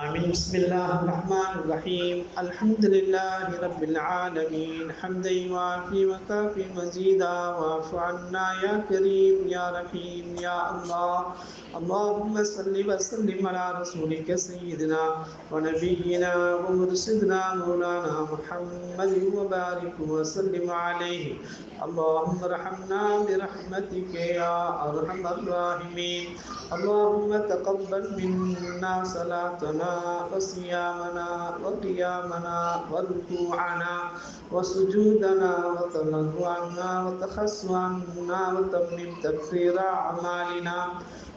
آمين. بسم الله الرحمن الرحيم. الحمد لله رب العالمين حمدا يوافي وكافي مزيدا واعف عنا يا كريم يا رحيم يا الله اللهم صل وسلم على رسولك سيدنا ونبينا ومرشدنا مولانا محمد وبارك وسلم عليه اللهم ارحمنا برحمتك يا ارحم الراحمين اللهم تقبل منا صلاتنا وصيامنا وقيامنا وركوعنا وسجودنا وتضرعنا وتخصعنا وتمم تكفير اعمالنا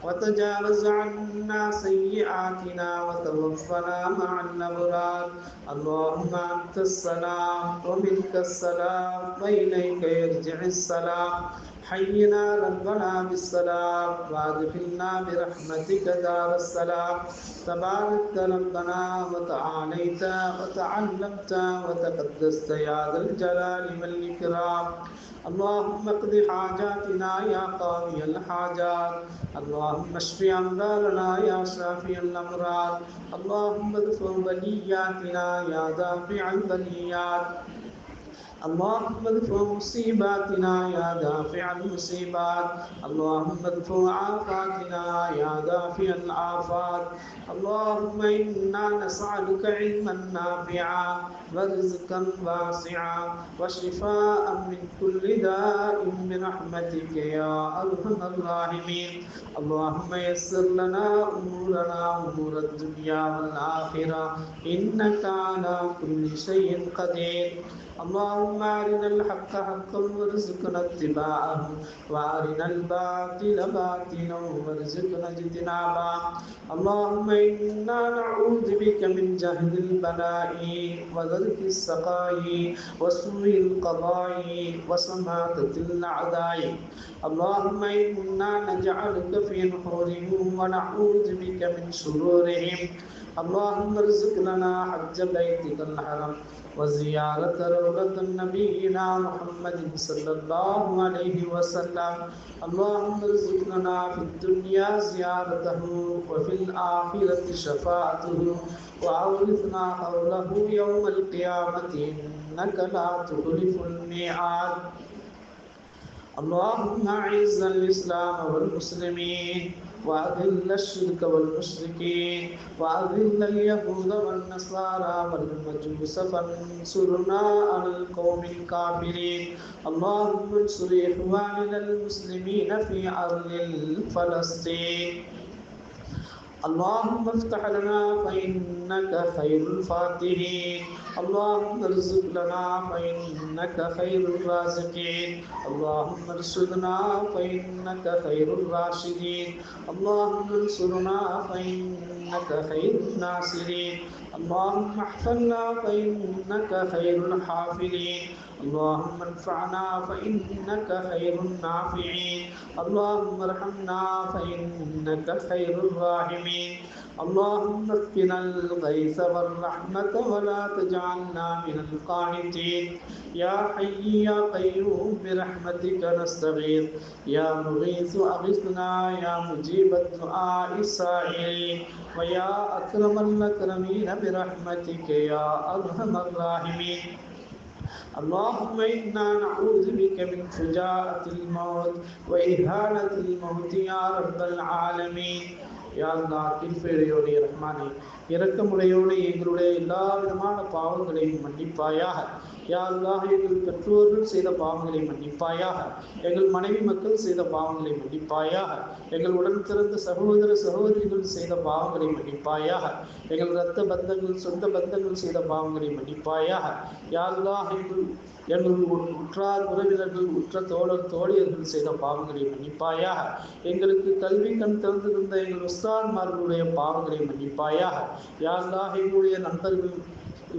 وتجاوز عنا سيئاتنا وتوفنا مع الأبرار اللهم أنت السلام ومنك السلام وإليك يرجع السلام حينا ربنا بالسلام. وادخلنا برحمتك دار السلام. تبارك ربنا وتعاليت وتعلمت وتقدست يا ذا الجلال والإكرام. اللهم اقض حاجاتنا يا قاضي الحاجات. اللهم اشف امراضنا يا شافي الأمراض. اللهم ادفع بلياتنا يا دافع البليات اللهم ادفع مصيباتنا يا دافع المصيبات. اللهم ادفع آفاتنا يا دافع الآفات اللهم إنا نسألك علما نافعا ورزقا واسعا وشفاء من كل داء برحمتك يا أرحم الراحمين. اللهم يسر لنا أمورنا أمور الدنيا والآخرة. إنك على كل شيء قدير. اللهم أرنا الحق حقا وارزقنا اتباعه وأرنا الباطل باطلا وارزقنا اجتنابه. اللهم إنا نعوذ بك من جهل البلاء ودرك السقاء وسوء القضاء وسماتة الأعداء. اللهم إنا نجعلك في نحورهم ونعوذ بك من شرورهم. اللهم ارزق لنا حج بيتك الحرم وزيارة روضة نبينا محمد صلى الله عليه وسلم. اللهم ارزقنا في الدنيا زيارته وفي الآخرة شفاعته وأورثنا حوله يوم القيامة إنك لا تخلف الميعاد. اللهم أعز الإسلام والمسلمين. وأذل الشرك والمشركين وأذل اليهود والنصارى والمجوس فانصرنا على القوم الكافرين. اللهم انصر إخواننا المسلمين في أرض فلسطين اللهم افتح لنا فإنك خير الفاتحين. اللهم ارزق لنا فإنك خير الرازقين. اللهم ارشدنا فإنك خير الراشدين. اللهم انصرنا فإنك خير الناصرين. اللهم احفظنا فإنك خير الحافظين اللهم انفعنا فإنك خير النافعين. اللهم ارحمنا فإنك خير الراحمين. اللهم اسقنا الغيث والرحمة ولا تجعلنا من القانتين يا حي يا قيوم برحمتك نستغيث. يا مغيث أغثنا يا مجيب الدعاء السائلين. ويا أكرم الأكرمين برحمتك يا أرحم الراحمين. اللهم إنا نعوذ بك من فجاءة الموت وإهانة الموت يا رب العالمين யா அல்லா கிருப்பையுடைய ரஹ்மானே இரக்கமுடையோடு எங்களுடைய எல்லா விதமான பாவங்களையும் மன்னிப்பாயாக யா அல்லாஹ் எங்கள் பெற்றோர்கள் செய்த பாவங்களை மன்னிப்பாயாக. எங்கள் மனைவி மக்கள் செய்த பாவங்களை மன்னிப்பாயாக. எங்கள் உடன் பிறந்த சகோதர சகோதரிகள் செய்த பாவங்களை மன்னிப்பாயாக. எங்கள் இரத்த பந்தங்கள் சொந்த பந்தங்கள் செய்த பாவங்களை மன்னிப்பாயாக. யா எங்கள் எங்கள் உற்றார் உறவினர்கள் உற்ற தோழர் தோழியர்கள் செய்த பாவங்களை மன்னிப்பாயாக. எங்களுக்கு கல்வி கண் திறந்திருந்த எங்கள் உஸ்தான்மார்களுடைய பாவங்களை மன்னிப்பாயாக. யாருலாக எங்களுடைய நண்பர்கள்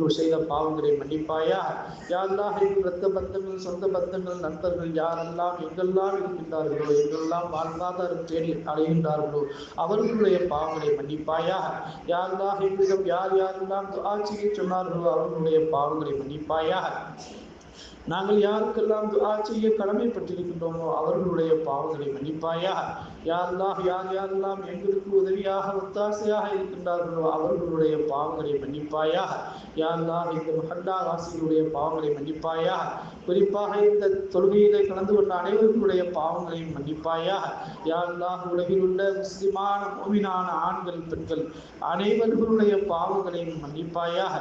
செய்த பாவங்களை மன்னிப்பாயா? யாரெல்லாம் எங்கள் பந்தங்கள் சொந்த பந்தங்கள் நண்பர்கள் யாரெல்லாம் எங்கெல்லாம் இருக்கின்றார்களோ எங்கெல்லாம் வாழ்வாதாரம் தேடி அடைகின்றார்களோ அவர்களுடைய பாவங்களை மன்னிப்பாயா? யாரெல்லாம் எங்களிடம் யார் யாரெல்லாம் ஆட்சியை சொன்னார்களோ அவர்களுடைய பாவங்களை மன்னிப்பாயா? நாங்கள் யாருக்கெல்லாம் துஆ செய்ய கடமைப்பட்டிருக்கின்றோமோ அவர்களுடைய பாவங்களை மன்னிப்பாயா? யாரெல்லாம் யார் யாரெல்லாம் எங்களுக்கு உதவியாக ஒத்தாசையாக இருக்கின்றார்களோ அவர்களுடைய பாவங்களை மன்னிப்பாயாக. யாரெல்லாம் இந்த மஹல்லா வாசிகளுடைய பாவங்களை மன்னிப்பாயாக. குறிப்பாக இந்த தொழுகையிலே கலந்து கொண்ட அனைவர்களுடைய பாவங்களையும் மன்னிப்பாயாக. யாரெல்லாம் உலகில் உள்ள முஸ்லிமான மூவினான ஆண்கள் பெண்கள் அனைவர்களுடைய பாவங்களையும் மன்னிப்பாயாக.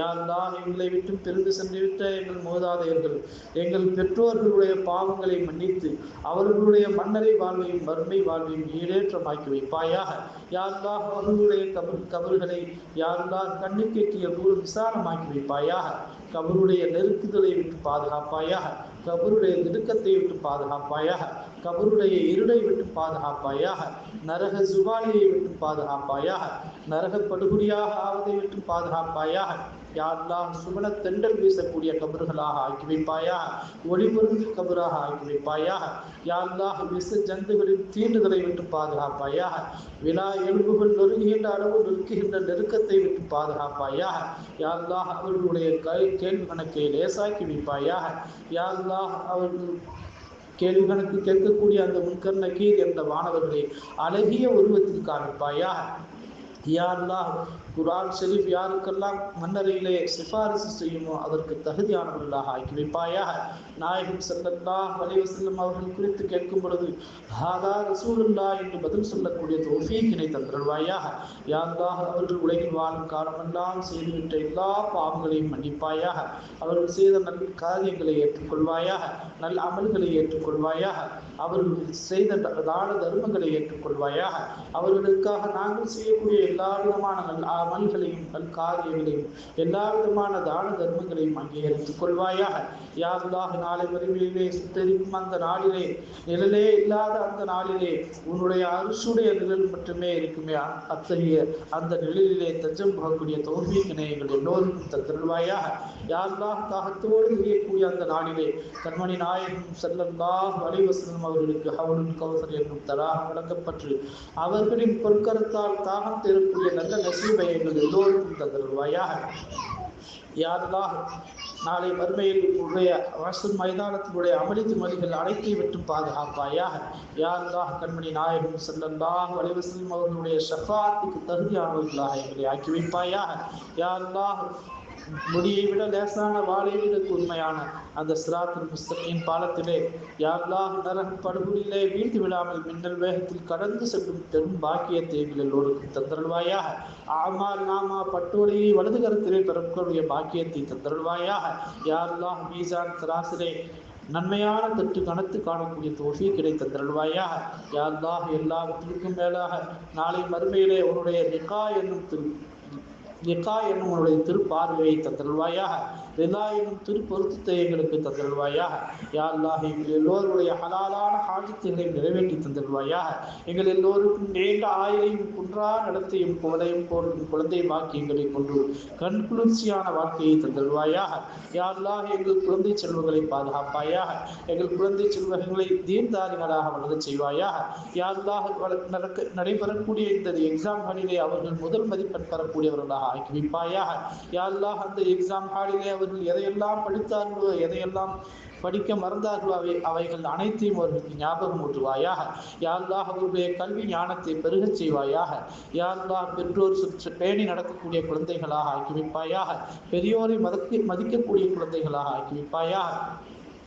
யாரெல்லாம் எங்களை விட்டு பிரிந்து சென்றுவிட்ட எங்கள் மூதாதையர்கள் எங்கள் பெற்றோர்களுடைய பாவங்களை மன்னித்து அவர்களுடைய மன்னரை வாழ்வையும் வறுமை வாழ்வில் நீரேற்றமாக்கி வைப்பாயாக. யாரெல்லாம் அவர்களுடைய கபர் கபர்களை யாரெல்லாம் கண்ணுக்கு எட்டிய தூரம் விசாலமாக்கி வைப்பாயாக. கபருடைய நெருக்குதலை விட்டு பாதுகாப்பாயாக. கபருடைய நெருக்கத்தை விட்டு பாதுகாப்பாயாக. கபருடைய இருளை விட்டு பாதுகாப்பாயாக. நரக சுவாலியை விட்டு பாதுகாப்பாயாக. நரக படுகொலியாக ஆவதை விட்டு பாதுகாப்பாயாக. யாரெல்லாம் சுமண தெண்டல் வீசக்கூடிய கபர்களாக ஆக்கி வைப்பாயா? ஒளிபொருந்து கபராக ஆக்கி வைப்பாயா? யாரெல்லாம் விச ஜந்துகளின் தீண்டுதலை விட்டு பாதுகாப்பாயா? விழா எலும்புகள் நொறுங்குகின்ற அளவு நொறுக்குகின்ற நெருக்கத்தை விட்டு பாதுகாப்பாயா? யாரெல்லாம் அவர்களுடைய கை கேள்வி கணக்கை லேசாக்கி வைப்பாயா? யாரெல்லாம் அவர்கள் கேள்வி கணக்கு கேட்கக்கூடிய அந்த முன்கர் நக்கீர் என்ற மாணவர்களை அழகிய உருவத்தில் காமிப்பாயா யாரெல்லாம் குரான் ஷெரீப் யாருக்கெல்லாம் மன்னரையிலே சிபாரிசு செய்யுமோ அதற்கு தகுதியானவர்களாக ஆக்கி வைப்பாயாக. நாயகம் ஸல்லல்லாஹு அலைஹி செல்லும் அவர்கள் குறித்து கேட்கும் பொழுது ஹாதா ரசூலுல்லா என்று பதில் சொல்லக்கூடிய தோஃபீக்கினை தந்தருள்வாயாக யாருந்தாக அவர்கள் உலகில் வாழும் காலமெல்லாம் செய்துவிட்ட எல்லா பாவங்களையும் மன்னிப்பாயாக. அவர்கள் செய்த நல் காரியங்களை ஏற்றுக்கொள்வாயாக. நல் அமல்களை ஏற்றுக்கொள்வாயாக. அவர்கள் செய்த த- தான தர்மங்களை ஏற்றுக்கொள்வாயாக. அவர்களுக்காக நாங்கள் செய்யக்கூடிய எல்லா விதமான நல் அமல்களையும் நல்காரியங்களையும் எல்லா விதமான தான தர்மங்களையும் அங்கீகரித்துக் கொள்வாயாக. யாருதாக நாளை வறுமையிலே சித்தரிக்கும் அந்த நாளிலே நிழலே இல்லாத அந்த நாளிலே உன்னுடைய அரிசுடைய நிழல் மட்டுமே இருக்குமே. அத்தகைய அந்த நிழலிலே தஞ்சம் போகக்கூடிய தோல்வியினை எங்கள் எல்லோருக்கும் தருள்வாயாக யாரெல்லாம் தாகத்தோடு தெரியக்கூடிய அந்த நாளிலே கண்மணி நாயகம் செல்லல்லாஹ் வலிவசனம் அவர்களுக்கு ஹவுலுன் கௌசர் என்னும் தராக வழங்கப்பட்டு அவர்களின் பொற்கருத்தால் தாகம் தெரக்கூடிய நல்ல நசீபை எங்கள் எல்லோருக்கும் தந்திருவாயாக யாரெல்லாம் நாளை மறுமையில் உடைய அரசன் மைதானத்தினுடைய அமளித்து மொழிகள் அனைத்தை விட்டும் பாதுகாப்பாயாக யாரெல்லாம் கண்மணி நாயகம் செல்லந்தாக வலிவசலம் அவர்களுடைய ஷஃபாத்துக்கு தகுதியானவர்களாக எங்களை ஆக்கி வைப்பாயாக. யாரெல்லாம் முடியை விட லேசான வாழை விட உண்மையான அந்த சிராத்தின் புஸ்தகின் பாலத்திலே யாரெல்லாம் நரக படுகொலிலே வீழ்ந்து விழாமல் மின்னல் வேகத்தில் கடந்து செல்லும் பெரும் பாக்கியத்தை எல்லோருக்கும் தந்தருள்வாயாக. ஆமால் நாமா பட்டோலையை வலது கருத்திலே பெறக்கூடிய பாக்கியத்தை தந்தருள்வாயாக. யாரெல்லாம் மீசான் சிராசிலே நன்மையான தட்டு கணத்து காணக்கூடிய தோஷி கிடைத்த தருள்வாயாக யாரெல்லாம் எல்லாவற்றிற்கும் மேலாக நாளை மறுமையிலே உன்னுடைய நிகா என்னும் திரு எக்கா என்னும் உன்னுடைய திருப்பார்வையை தத்தல்வாயாக ரிதா என்னும் திருப்பொருத்தத்தை எங்களுக்கு தந்தல்வாயாக யா அல்லாஹ் எங்கள் எல்லோருடைய ஹலாலான ஹாஜத்துகளை நிறைவேற்றி தந்தல்வாயாக எங்கள் எல்லோருக்கும் நீண்ட ஆயுளையும் குன்றா நடத்தையும் குவலையும் போன்றும் குழந்தை பாக்கியங்களை கொண்டு கண் குளிர்ச்சியான வாழ்க்கையை தந்தல்வாயாக யா அல்லாஹ் எங்கள் குழந்தை செல்வங்களை பாதுகாப்பாயாக. எங்கள் குழந்தை செல்வங்களை தீர்த்தாரிகளாக வளரச் செய்வாயாக. யா அல்லாஹ் நடக்க நடைபெறக்கூடிய இந்த எக்ஸாம் ஹாலிலே அவர்கள் முதல் மதிப்பெண் பெறக்கூடியவர்களாக ஆக்கி வைப்பாயாக யா அந்த எக்ஸாம் ஹாலிலே அவர்கள் எதையெல்லாம் படித்தார்களோ எதையெல்லாம் படிக்க மறந்தார்களோ அவை அவைகள் அனைத்தையும் அவர்களுக்கு ஞாபகம் ஊட்டுவாயாக. யா அவர்களுடைய கல்வி ஞானத்தை பெருகச் செய்வாயாக. யா பெற்றோர் சுற்று பேணி நடக்கக்கூடிய குழந்தைகளாக ஆக்கி வைப்பாயாக பெரியோரை மதிக்க மதிக்கக்கூடிய குழந்தைகளாக ஆக்கி வைப்பாயாக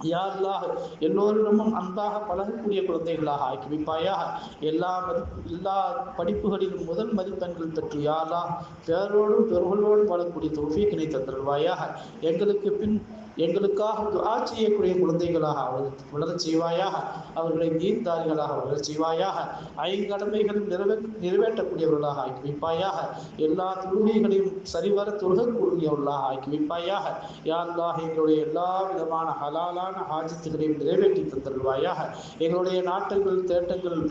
யாருலாக எல்லோரிடமும் அன்பாக பழகக்கூடிய குழந்தைகளாக ஆக்கி வைப்பாயாக எல்லா மதிப்பு எல்லா படிப்புகளிலும் முதல் மதிப்பெண்கள் பெற்று யாரா பேரோடும் பெருகளோடும் வாழக்கூடிய கிடைத்த தருவாயாக. எங்களுக்கு பின் எங்களுக்காக துஆ செய்யக்கூடிய குழந்தைகளாக அவர்கள் வளரச் செய்வாயாக அவர்களை நீர்தாரிகளாக வளரச் செய்வாயாக ஐங்கடமைகளும் நிறைவே நிறைவேற்றக்கூடியவர்களாக ஆக்கி வைப்பாயாக எல்லா தொழுகைகளையும் சரிவர தொழுகக்கூடியவர்களாக ஆக்கி வைப்பாயாக யா எங்களுடைய எல்லா விதமான ஹலாலான ஹாஜத்துகளையும் நிறைவேற்றி தந்தருள்வாயாக. எங்களுடைய நாட்டங்கள் தேட்டங்கள்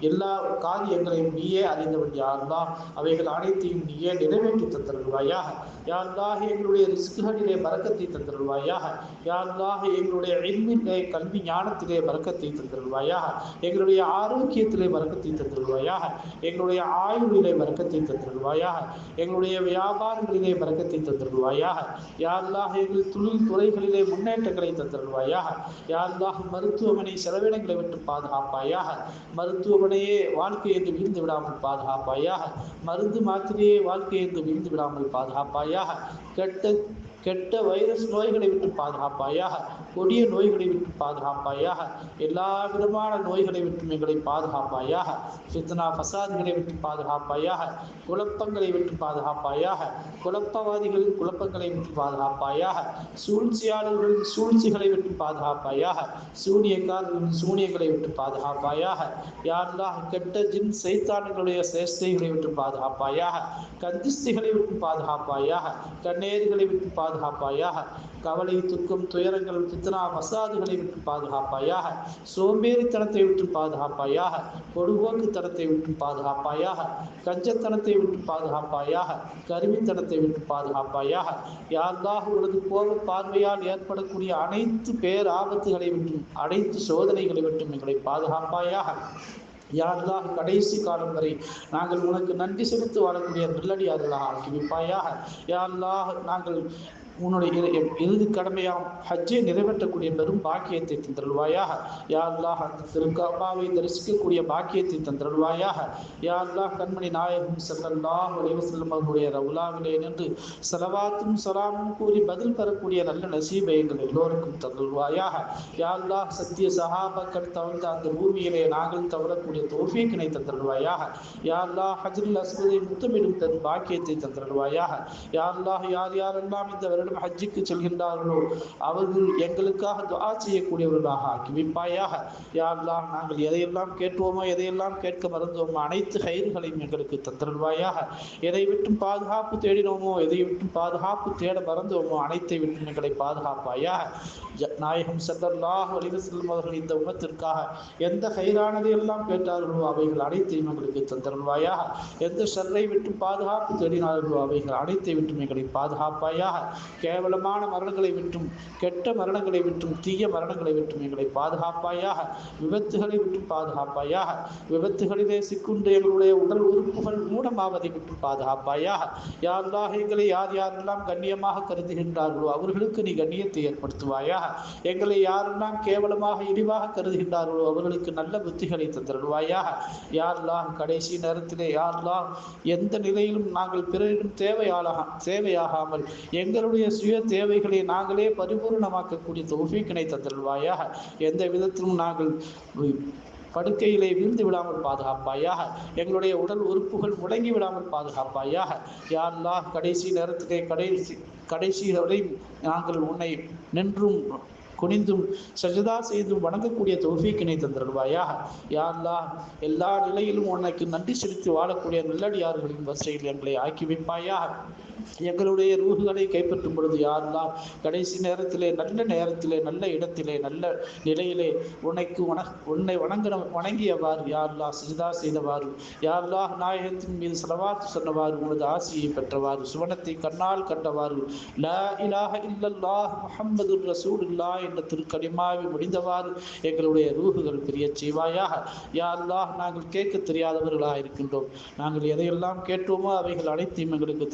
எல்லா காரியங்களையும் நீயே அறிந்தவன் யாரெல்லாம் அவைகள் அனைத்தையும் நீயே நிறைவேற்றி தந்தருள்வாயாக. யாரெல்லாம் எங்களுடைய ரிஸ்குகளிலே பறக்கத்தை தந்திருவாயாக யாரெல்லாம் எங்களுடைய எண்ணிலே கல்வி ஞானத்திலே பறக்கத்தை தந்திருவாயாக எங்களுடைய ஆரோக்கியத்திலே பறக்கத்தை தந்திருவாயாக எங்களுடைய ஆயுளிலே பறக்கத்தை தந்திருவாயாக எங்களுடைய வியாபாரங்களிலே பறக்கத்தை தந்திருவாயாக யாரெல்லாம் எங்கள் தொழில் துறைகளிலே முன்னேற்றங்களை தந்திருவாயாக யாரெல்லாம் மருத்துவமனை செலவினங்களை விட்டு பாதுகாப்பாயாக? மருத்துவமனையே வாழ்க்கை என்று வீழ்ந்து விடாமல் பாதுகாப்பாயாக? மருந்து மாத்திரையே வாழ்க்கை என்று வீழ்ந்து விடாமல் பாதுகாப்பாயாக? கெட்ட கெட்ட வைரஸ் நோய்களை விட்டு பாதுகாப்பாயாக கொடிய நோய்களை விட்டு பாதுகாப்பாயாக எல்லா விதமான நோய்களை விட்டு எங்களை பாதுகாப்பாயாக சித்தனா பசாதுகளை விட்டு பாதுகாப்பாயாக குழப்பங்களை விட்டு பாதுகாப்பாயாக குழப்பவாதிகளின் குழப்பங்களை விட்டு பாதுகாப்பாயாக சூழ்ச்சியாளர்களின் சூழ்ச்சிகளை விட்டு பாதுகாப்பாயாக சூனியக்காரர்களின் சூனியங்களை விட்டு பாதுகாப்பாயாக யாரெல்லாம் கெட்ட ஜின் சைத்தான்களுடைய சேஷ்டைகளை விட்டு பாதுகாப்பாயாக கந்திஸ்திகளை விட்டு பாதுகாப்பாயாக கண்ணேறுகளை விட்டு பாதுகாப்பாயாக பாதுகாப்பாயாக கவலை துக்கம் துயரங்கள் பித்தனா மசாதுகளை விட்டு பாதுகாப்பாயாக சோம்பேறித்தனத்தை விட்டு பாதுகாப்பாயாக பொடுபோக்குத்தனத்தை விட்டு பாதுகாப்பாயாக கஞ்சத்தனத்தை விட்டு பாதுகாப்பாயாக கருவித்தனத்தை விட்டு பாதுகாப்பாயாக யாருதாக உனது கோப பார்வையால் ஏற்படக்கூடிய அனைத்து பேர் ஆபத்துகளை விட்டும் அனைத்து சோதனைகளை விட்டும் எங்களை பாதுகாப்பாயாக. யாரெல்லாம் கடைசி காலம் வரை நாங்கள் உனக்கு நன்றி செலுத்து வாழக்கூடிய நல்லடியார்களாக ஆக்கிவிப்பாயாக யாரெல்லாம் நாங்கள் உன்னுடைய இறுதி கடமையாம். ஹஜ்ஜை நிறைவேற்றக்கூடிய பெரும் பாக்கியத்தை தந்தருள்வாயாக. யாரெல்லாம் அந்த திருக்காபாவை தரிசிக்கக்கூடிய பாக்கியத்தை தந்தருள்வாயாக. யாரெல்லாம் கண்மணி நாயகம் செல்லல்லாம் செல்லும் அவர்களுடைய ரவுலாவிலே நின்று செலவாத்தும் சொலாமும் கூறி பதில் பெறக்கூடிய நல்ல நசீபை எங்கள் எல்லோருக்கும் தந்தருள்வாயாக. யாரெல்லாம் சத்திய சஹாபாக்கள் தவிர்த்த அந்த பூமியிலே நாங்கள் தவறக்கூடிய தோஃபீக்கினை தந்தருள்வாயாக. யாரெல்லாம் ஹஜ்ருல் அஸ்மதை முத்தமிடும் தன் பாக்கியத்தை தந்தருள்வாயாக. யாரெல்லாம் யார் யாரெல்லாம் இந்த வருடம் ஹஜ்ஜுக்கு செல்கின்றார்களோ அவர்கள் எங்களுக்காக துவா செய்யக்கூடியவர்களாக ஆக்கி விப்பாயாக யாரெல்லாம் நாங்கள் எதையெல்லாம் கேட்போமோ எதையெல்லாம் கேட்க மறந்தோமோ அனைத்து கயிறுகளையும் எங்களுக்கு தந்தருள்வாயாக. எதை விட்டும் பாதுகாப்பு தேடினோமோ எதை விட்டும் பாதுகாப்பு தேட மறந்தோமோ அனைத்தை விட்டும் எங்களை பாதுகாப்பாயாக. நாயகம் செல்லல்லாஹ் அலிவ செல்லும் அவர்கள் இந்த உமத்திற்காக எந்த கயிறானதை எல்லாம் கேட்டார்களோ அவைகள் அனைத்தையும் எங்களுக்கு தந்தருள்வாயாக. எந்த ஷர்ரை விட்டு பாதுகாப்பு தேடினார்களோ அவைகள் அனைத்தை விட்டும் எங்களை பாதுகாப்பாயாக. கேவலமான மரணங்களை விட்டும் கெட்ட மரணங்களை விட்டும் தீய மரணங்களை விட்டும் எங்களை பாதுகாப்பாயாக விபத்துகளை விட்டு பாதுகாப்பாயாக விபத்துகளிலே சிக்குண்டு எங்களுடைய உடல் உறுப்புகள் மூடமாவதை விட்டு பாதுகாப்பாயாக. யாரெல்லாம் எங்களை யார் யாரெல்லாம் கண்ணியமாக கருதுகின்றார்களோ அவர்களுக்கு நீ கண்ணியத்தை ஏற்படுத்துவாயாக. எங்களை யாரெல்லாம் கேவலமாக இழிவாக கருதுகின்றார்களோ அவர்களுக்கு நல்ல புத்திகளை தந்திருவாயாக யாரெல்லாம் கடைசி நேரத்திலே யாரெல்லாம் எந்த நிலையிலும் நாங்கள் பிறரிடம் தேவையாளாக தேவையாகாமல் எங்களுடைய சுய தேவைகளை நாங்களே பரிபூர்ணமாக்கக்கூடிய தௌஃபீக்கினை தந்தல்வாயாக எந்த விதத்திலும் நாங்கள் படுக்கையிலே வீழ்ந்து விடாமல் பாதுகாப்பாயாக எங்களுடைய உடல் உறுப்புகள் முடங்கி விடாமல் பாதுகாப்பாயாக. யாரெல்லாம் கடைசி நேரத்திலே கடைசி கடைசி வரை நாங்கள் உன்னை நின்றும் குனிந்தும் சஜதா செய்தும் வணங்கக்கூடிய தௌஃபீக்கினை தந்திருவாயாக யாரெல்லாம் எல்லா நிலையிலும் உனக்கு நன்றி செலுத்தி வாழக்கூடிய நல்லடியார்களின் வரிசையில் எங்களை ஆக்கி வைப்பாயாக. எங்களுடைய ரூகுகளை கைப்பற்றும் பொழுது யாரெல்லாம் கடைசி நேரத்திலே நல்ல நேரத்திலே நல்ல இடத்திலே நல்ல நிலையிலே உனக்கு வண உன்னை வணங்கின வணங்கியவாறு யாரெல்லாம் சிறிதா செய்தவாறு யாரெல்லாம் நாயகத்தின் மீது செலவாத்து சொன்னவாறு உனது ஆசையை பெற்றவாறு சுவனத்தை கண்ணால் கண்டவாறு லா இலாஹ இல்லல்லாஹ் முஹம்மது ரசூலுல்லா என்ற திருக்கடிமாவை முடிந்தவாறு எங்களுடைய ரூகுகள் பிரிய செய்வாயாக. யா நாங்கள் கேட்க தெரியாதவர்களாக இருக்கின்றோம் நாங்கள் எதையெல்லாம் கேட்டோமோ அவைகள் அனைத்தையும் எங்களுக்கு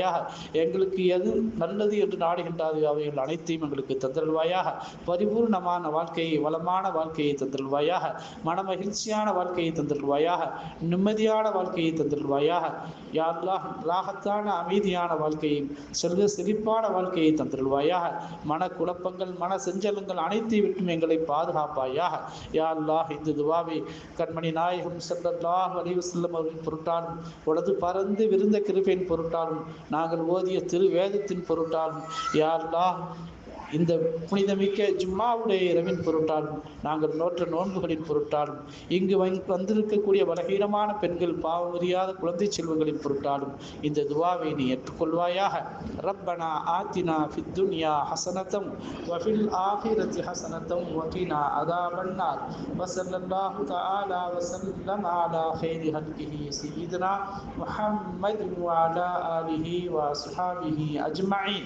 தந்தருள்வாயாக. எங்களுக்கு எது நல்லது என்று நாடுகின்றாதோ அவைகள் அனைத்தையும் எங்களுக்கு தந்தருள்வாயாக. பரிபூர்ணமான வாழ்க்கையை வளமான வாழ்க்கையை தந்தருள்வாயாக. மன மகிழ்ச்சியான வாழ்க்கையை தந்திருவாயாக நிம்மதியான வாழ்க்கையை தந்தருள்வாயாக. யாரெல்லாம் ராகத்தான அமைதியான வாழ்க்கையும் செல்வ செழிப்பான வாழ்க்கையை தந்தருள்வாயாக. மன குழப்பங்கள் மன செஞ்சலங்கள் அனைத்தை விட்டும் எங்களை பாதுகாப்பாயாக. யாரெல்லாம் இந்த துவாவை கண்மணி நாயகம் ஸல்லல்லாஹு அலைஹி வஸல்லம் அவர்களின் பொருட்டாலும் உலது பறந்து விருந்த கிருபையின் பொருட்டாலும் நாங்கள் ஓதிய திரு பொருட்டால் பொருட்டாலும் இந்த புனிதமிக்க ஜும்மாவுடைய இரவின் பொருட்டாலும் நாங்கள் நோற்ற நோன்புகளின் பொருட்டாலும் இங்கு வந்து- வந்திருக்கக்கூடிய பலகீனமான பெண்கள் பாவம் அறியாத குழந்தை செல்வங்களின் பொருட்டாலும் இந்த துவாவை நீ ஏற்றுக்கொள்வாயாக ரப்பனா ஆத்தினா ஃபித் துன்யா ஹசனத்தம் வஃபில் ஆஹிரத்தி ஹசனத்தம் வகினா அதாபன்னார் வசல்லல்லாஹு தஆலா வசல்லம் அலா خير خلقه سيدنا محمد وعلى آله وأصحابه أجمعين